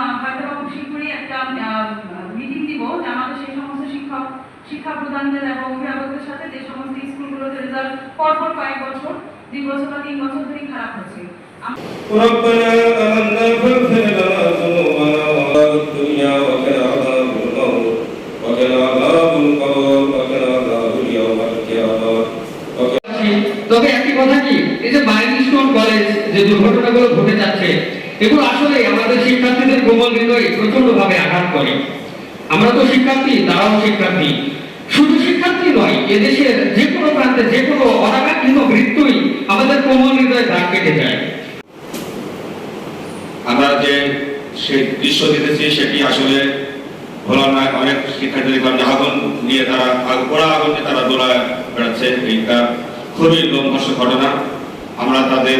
আমি আহ, হয়তো বা খুব শীঘ্রই একটা মিটিং দিব যে আমাদের সেই সমস্ত শিক্ষক শিক্ষা প্রদানদের এবং অভিভাবকদের সাথে যে সমস্ত স্কুলগুলোতে রেজাল্ট পরপর কয়েক বছর দুই বছর বা তিন বছর ধরেই খারাপ হচ্ছে আম- ربنا آمنا فاغفر لنا ذنوبنا وعذاب الدنيا وقنا عذاب الموت وقنا عذاب القبر وقنا عذاب يوم القيامة وقنا তবে একটি কথা কি এই যে বাইরের স্কুল কলেজ যে দুর্ঘটনাগুলো ঘটে যাচ্ছে এগুলো আসলে আমাদের শিক্ষার্থীদের কোমল হৃদয়ে প্রচণ্ড ভাবে আঘাত করে। আমরা তো শিক্ষার্থী, তারাও শিক্ষার্থী। শুধু শিক্ষার্থী নয়, এদেশের যে কোনো প্রান্তে যে কোনো অনাকাঙ্ক্ষিত মৃত্যুই আমাদের কোমল হৃদয়ে দাগ কেটে যায়। আমরা যে সেই দৃশ্য দেখেছি, সেটি আসলে ভোলার নয় অনেক শিক্ষার্থী দেখলাম আগুন নিয়ে তারা পোড়া আগুন নিয়ে তারা দোলায় বেড়াচ্ছে। এইটা খুবই লোমহর্ষক ঘটনা। আমরা তাদের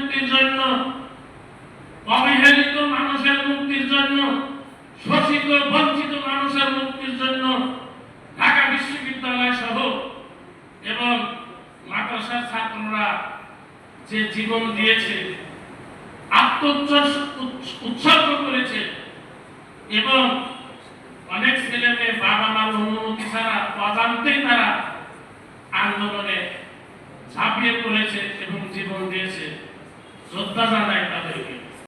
ছাত্ররা যে জীবন দিয়েছে উৎসর্গ করেছে এবং অনেক ছেলে মেয়ে বাবা মার অনুমতি ছাড়া অজান্তেই তারা আন্দোলনে ঝাঁপিয়ে পড়েছে এবং জীবন দিয়েছে। শ্রদ্ধা জানাই